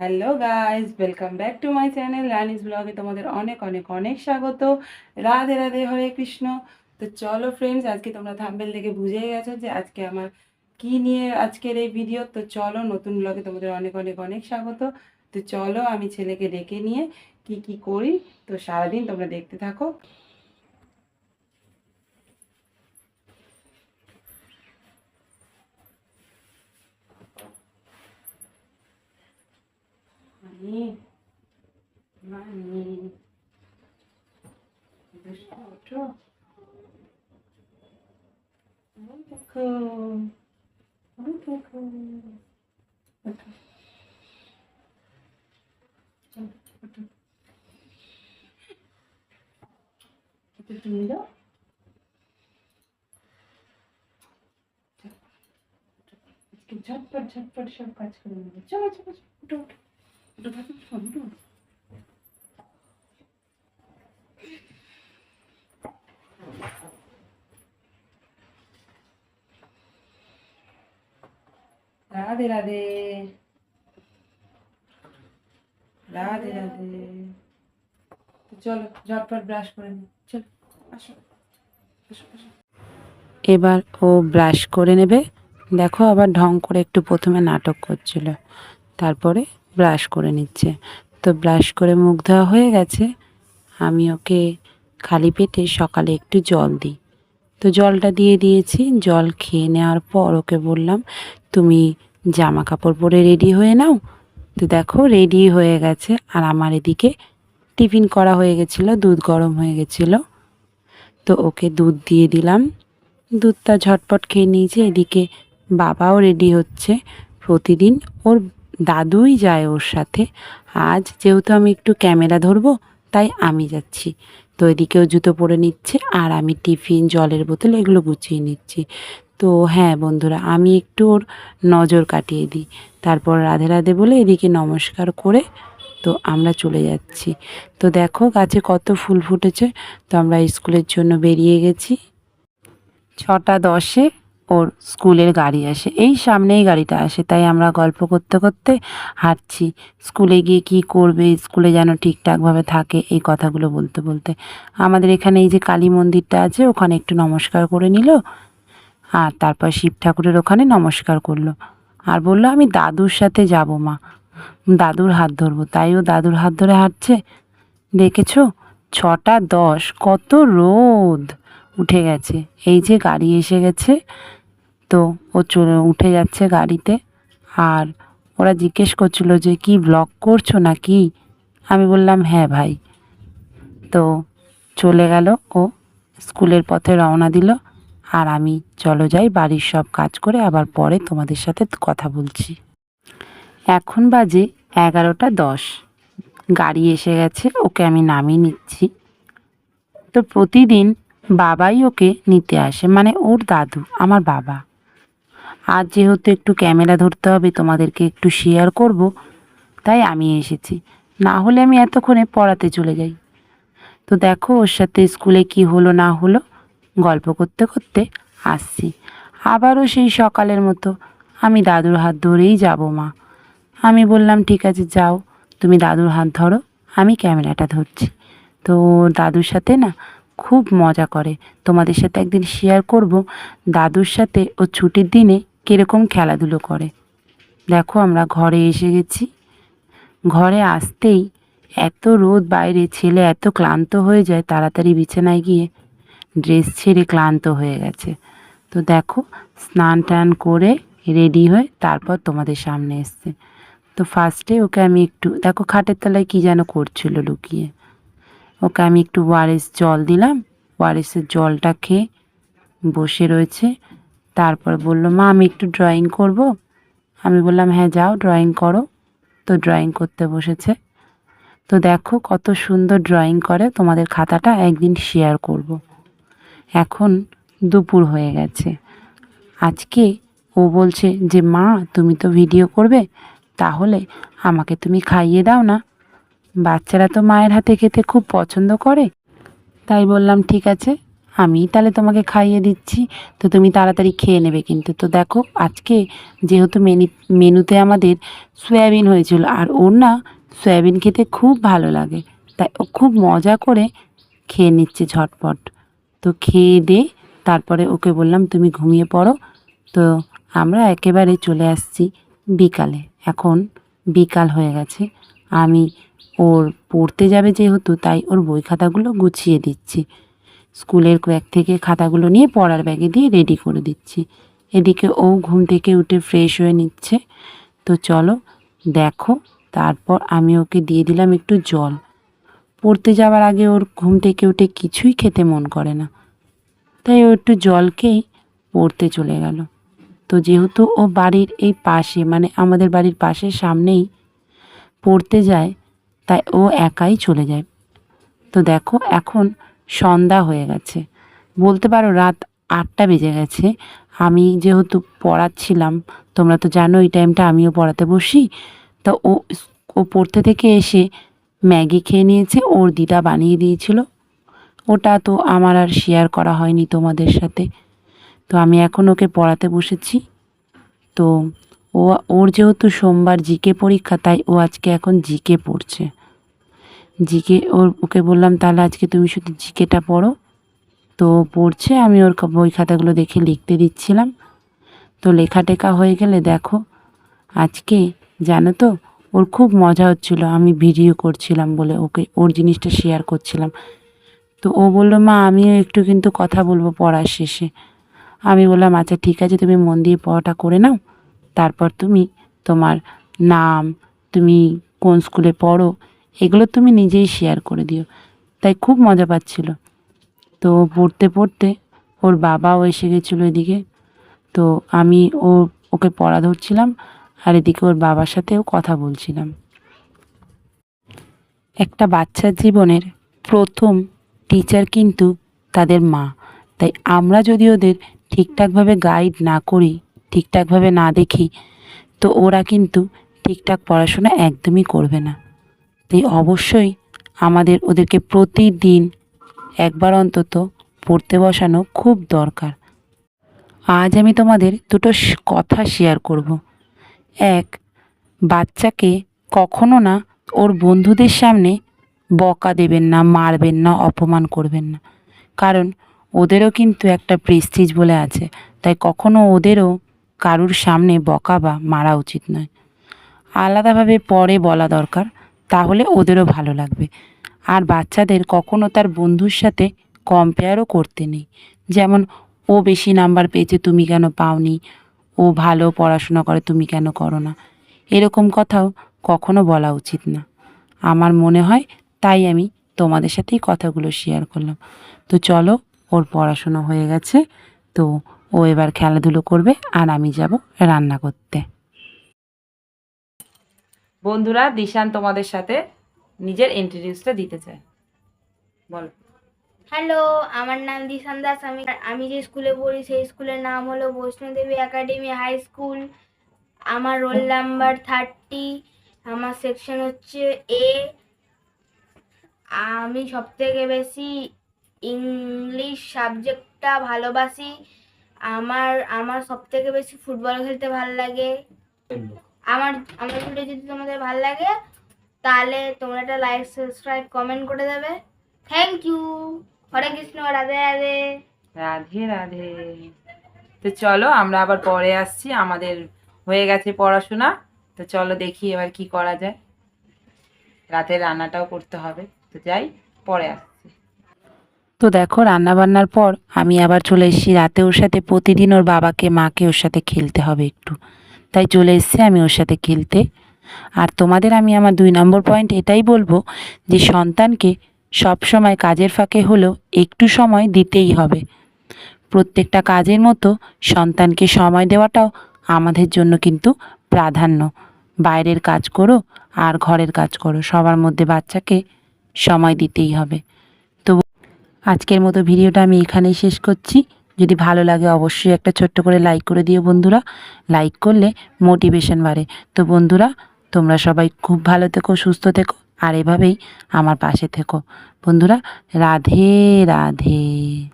Hello guys welcome back to my channel Rani's ব্লগে তোমাদের অনেক অনেক অনেক স্বাগত। রাধে রাধে, হরে কৃষ্ণ। তো চলো ফ্রেন্ডস আজকে তোমরা থাম্বেল দেখে বুঝে গেছো যে আজকে আমার কি নিয়ে আজকের এই ভিডিও তো চলো, নতুন ব্লগে তোমাদের অনেক অনেক অনেক স্বাগত। তো চলো, আমি ছেলেকে ডেকে নিয়ে কি কি করি। তো সারাদিন তোমরা দেখতে থাকো। মানি মানি দুষ্টু ওঠো ওই দেখো ওই দেখো ওঠো চলো, ওঠো একটু তুমি দাও আজকে ঝটপট ঝটপট সব কাজ রাধে রাধে রাধে রাধে চলো ঝটপট ব্রাশ করে নি। চলো আসো। এবার ও ব্রাশ করে নেবে। দেখো আবার ঢং করে একটু প্রথমে নাটক করছিল। তারপরে ব্রাশ করে নিচ্ছে। তো ব্রাশ করে মুখ ধোয়া হয়ে গেছে। আমি ওকে খালি পেটে সকালে একটু জল দিই। তো জলটা দিয়ে দিয়েছি। জল খেয়ে নেওয়ার পর ওকে বললাম, তুমি জামা কাপড় পরে রেডি হয়ে নাও? তো দেখো রেডি হয়ে গেছে। আর আমার এদিকে টিফিন করা হয়ে গেছিল, দুধ গরম হয়ে গেছিল। তো ওকে দুধ দিয়ে দিলাম। দুধটা ঝটপট খেয়ে নিয়েছে। এদিকে বাবাও রেডি হচ্ছে। প্রতিদিন ওর দাদুই যায় ওর সাথে। আজ যেহেতু আমি একটু ক্যামেরা ধরবো, তাই আমি যাচ্ছি। তো এদিকেও জুতো পরে নিচ্ছে আর আমি টিফিন, জলের বোতল এগুলো গুছিয়ে নিচ্ছি। তো হ্যাঁ বন্ধুরা, আমি একটু ওর নজর কাটিয়ে দিই। তারপর রাধে রাধে বলে এদিকে নমস্কার করে তো আমরা চলে যাচ্ছি। তো দেখো গাছে কত ফুল ফুটেছে। তো আমরা স্কুলের জন্য বেরিয়ে গেছি। ছটা দশে ওর স্কুলের গাড়ি আসে। এই সামনেই গাড়িটা আসে, তাই আমরা গল্প করতে করতে হাঁটছি। স্কুলে গিয়ে কি করবে, স্কুলে যেন ঠিকঠাকভাবে থাকে, এই কথাগুলো বলতে বলতে। আমাদের এখানে এই যে কালী মন্দিরটা আছে, ওখানে একটু নমস্কার করে নিল, আর তারপর শিব ঠাকুরের ওখানে নমস্কার করল। আর বলল, আমি দাদুর সাথে যাব মা। দাদুর হাত ধরবো। তাই ও দাদুর হাত ধরে হাঁটছে। দেখেছ? ছটা দশ, কত রোদ উঠে গেছে। এই যে গাড়ি এসে গেছে তো ও চলে, উঠে যাচ্ছে গাড়িতে। আর ওরা জিজ্ঞেস করছিল যে, কি ব্লগ করছ না কি আমি বললাম হ্যাঁ ভাই। তো চলে গেল। ও স্কুলের পথে রওনা দিল। আর আমি, চলো যাই, বাড়ির সব কাজ করে আবার পরে তোমাদের সাথে কথা বলছি। এখন বাজে এগারোটা দশ। গাড়ি এসে গেছে, ওকে আমি নামিয়ে নিচ্ছি। তো প্রতিদিন বাবাই ওকে নিতে আসে মানে ওর দাদু, আমার বাবা। আজ যেহেতু একটু ক্যামেরা ধরতে হবে, তোমাদেরকে একটু শেয়ার করব, তাই আমি এসেছি। না হলে আমি এতক্ষণে পড়াতে চলে যাই। তো দেখো ওর সাথে স্কুলে কি হলো না হলো, গল্প করতে করতে আসছি। আবারও সেই সকালের মতো, আমি দাদুর হাত ধরেই যাব মা। আমি বললাম, ঠিক আছে, যাও। তুমি দাদুর হাত ধরো, আমি ক্যামেরাটা ধরছি। তো দাদুর সাথে না খুব মজা করে। তোমাদের সাথে একদিন শেয়ার করব। দাদুর সাথে ও ছুটির দিনে কীরকম খেলাধুলো করে? দেখো আমরা ঘরে এসে গেছি। ঘরে আসতেই এত রোদ বাইরে, ছেলে এত ক্লান্ত হয়ে যায়, তাড়াতাড়ি বিছানায় গিয়ে ড্রেস ছেড়ে ক্লান্ত হয়ে গেছে। তো দেখো, স্নান টান করে রেডি হয়ে তারপর তোমাদের সামনে এসছে। তো ফার্স্টে ওকে আমি একটু, দেখো খাটের তলায় কী যেন করছিল লুকিয়ে। ওকে আমি একটু ওয়ারেস জল দিলাম। ওয়ারেসের জলটা খেয়ে বসে রয়েছে। তারপর বলল, মা, আমি একটু ড্রয়িং করব। আমি বললাম হ্যাঁ যাও ড্রয়িং করো। তো ড্রয়িং করতে বসেছে। তো দেখো কত সুন্দর ড্রয়িং করে, তোমাদের খাতাটা একদিন শেয়ার করব। এখন দুপুর হয়ে গেছে। আজকে ও বলছে যে, মা, তুমি তো ভিডিও করবে, তাহলে আমাকে তুমি খাইয়ে দাও না। বাচ্চারা তো মায়ের হাতে খেতে খুব পছন্দ করে। তাই বললাম, ঠিক আছে। আমি তাহলে তোমাকে খাইয়ে দিচ্ছি। তো তুমি তাড়াতাড়ি খেয়ে নেবে কিন্তু। তো দেখো, আজকে যেহেতু মেনি, মেনুতে আমাদের সয়াবিন হয়েছিল, আর ওর না সয়াবিন খেতে খুব ভালো লাগে। তাই ও খুব মজা করে খেয়ে নিচ্ছে ঝটপট। তো খেয়ে দে, তারপরে ওকে বললাম, তুমি ঘুমিয়ে পড়ো। তো আমরা একেবারে চলে আসছি বিকালে। এখন বিকাল হয়ে গেছে। আমি ওর পড়তে যাবে যেহেতু, তাই ওর বই খাতাগুলো গুছিয়ে দিচ্ছি। স্কুলের ব্যাগ থেকে খাতাগুলো নিয়ে পড়ার ব্যাগে দিয়ে রেডি করে দিচ্ছি। এদিকে ও ঘুম থেকে উঠে ফ্রেশ হয়ে নিচ্ছে। তো চলো, দেখো, তারপর আমি ওকে দিয়ে দিলাম একটু জল। পড়তে যাওয়ার আগে ওর ঘুম থেকে উঠে কিছুই খেতে মন করে না। তাই ও একটু জলকেই পড়তে চলে গেল। তো যেহেতু ও বাড়ির এই পাশে মানে আমাদের বাড়ির পাশের সামনেই পড়তে যায়, তাই ও একাই চলে যায়। তো দেখো, এখন সন্ধ্যা হয়ে গেছে। বলতে পারো রাত আটটা বেজে গেছে। আমি যেহেতু পড়াচ্ছিলাম, তোমরা তো জানো এই টাইমটা আমিও পড়াতে বসি। তো ও ও পড়তে থেকে এসে ম্যাগি খেয়ে নিয়েছে, ওর দিদা বানিয়ে দিয়েছিল। ওটা তো আমার আর শেয়ার করা হয়নি তোমাদের সাথে। তো আমি এখন ওকে পড়াতে বসেছি। তো ও, ওর যেহেতু সোমবার জিকে পরীক্ষা, তাই ও আজকে এখন জিকে পড়ছে। জিকে, ওর, ওকে বললাম, তাহলে আজকে তুমি শুধু জিকেটা পড়ো। তো পড়ছে, আমি ওর বই খাতাগুলো দেখে লিখতে দিচ্ছিলাম। তো লেখা টেখা হয়ে গেলে দেখো, আজকে জানো তো, ওর খুব মজা হচ্ছিল, আমি ভিডিও করছিলাম বলে ওকে, ওর জিনিসটা শেয়ার করছিলাম। তো ও বলল, মা, আমিও একটু কিন্তু কথা বলব পড়ার শেষে। আমি বললাম আচ্ছা ঠিক আছে, তুমি মন দিয়ে পড়াটা করে নাও, তারপর তুমি তোমার নাম, তুমি কোন স্কুলে পড়ো এগুলো তুমি নিজেই শেয়ার করে দিও। তাই খুব মজা পাচ্ছিল। তো পড়তে পড়তে ওর বাবাও এসে গেছিল এদিকে। তো আমি ও, ওকে পড়া ধরছিলাম আর এদিকে ওর বাবার সাথেও কথা বলছিলাম। একটা বাচ্চার জীবনের প্রথম টিচার কিন্তু তাদের মা। তাই আমরা যদি ওদের ঠিকঠাকভাবে গাইড না করি ঠিকঠাকভাবে না দেখি, তো ওরা কিন্তু ঠিকঠাক পড়াশোনা একদমই করবে না। তাই অবশ্যই আমাদের ওদেরকে প্রতিদিন একবার অন্তত পড়তে বসানো খুব দরকার। আজ আমি তোমাদের দুটো কথা শেয়ার করব। এক, বাচ্চাকে কখনো না ওর বন্ধুদের সামনে বকা দেবেন না, মারবেন না, অপমান করবেন না। কারণ ওদেরও কিন্তু একটা প্রেস্টিজ বলে আছে, তাই কখনো ওদেরও কারুর সামনে বকা বা মারা উচিত নয়। আলাদাভাবে পরে বলা দরকার। তাহলে ওদেরও ভালো লাগবে। আর বাচ্চাদের কখনও তার বন্ধুর সাথে কম্পেয়ারও করতে নেই। যেমন, ও বেশি নাম্বার পেয়েছে, তুমি কেন পাওনি? ও ভালো পড়াশোনা করে, তুমি কেন করো না? এরকম কথাও কখনো বলা উচিত না। আমার মনে হয় তাই আমি তোমাদের সাথেই কথাগুলো শেয়ার করলাম। তো চলো, ওর পড়াশোনা হয়ে গেছে, তো ও এবার খেলাধুলো করবে, আর আমি যাব রান্না করতে। বন্ধুরা, দিশান তোমাদের সাথে নিজের ইন্ট্রোডিউসটা দিতে চায়। বলো। হ্যালো আমার নাম দিশান দাস। আমি আমি যে স্কুলে পড়ি, সেই স্কুলের নাম হলো বৈষ্ণোদেবী একাডেমি হাই স্কুল। আমার রোল নাম্বার থার্টি আমার সেকশন হচ্ছে এ আমি সব থেকে বেশি ইংলিশ সাবজেক্টটা ভালোবাসি। আমার আমার সব থেকে বেশি ফুটবল খেলতে ভালো লাগে। আমার আমার ভিডিও যদি তোমাদের ভালো লাগে তাহলে তোমরা একটা লাইক সাবস্ক্রাইব কমেন্ট করে দেবে। Thank you Hare Krishna Radhe Radhe. Radhe Radhe. তো চলো আমরা আবার পরে আসছি। আমাদের হয়ে গেছে পড়াশোনা। তো চলো দেখি এবার কি করা যায়। রাতে রান্নাটাও করতে হবে। তো যাই পরে আসছি। তো দেখো রান্না বান্নার পর আমি আবার চলে এসেছি রাতে ওর সাথে। প্রতিদিন ওর বাবাকে মাকে ওর সাথে খেলতে হবে একটু। তাই চলে এসেছি আমি ওর সাথে খেলতে। আর তোমাদের আমি আমার দুই নম্বর পয়েন্ট এটাই বলব যে সন্তানকে সব সময় কাজের ফাঁকে হলেও একটু সময় দিতেই হবে। প্রত্যেকটা কাজের মতো সন্তানকে সময় দেওয়াটাও আমাদের জন্য কিন্তু প্রাধান্য। বাইরের কাজ করো আর ঘরের কাজ করো, সবার মধ্যে বাচ্চাকে সময় দিতেই হবে। তো আজকের মতো ভিডিওটা আমি এখানেই শেষ করছি। যদি ভালো লাগে অবশ্যই একটা ছোট্ট করে লাইক করে দিও বন্ধুরা। লাইক করলে মোটিভেশন বাড়ে। তো বন্ধুরা, তোমরা সবাই খুব ভালো থেকো, সুস্থ থেকো, আর এভাবেই আমার পাশে থেকো। বন্ধুরা, রাধে রাধে।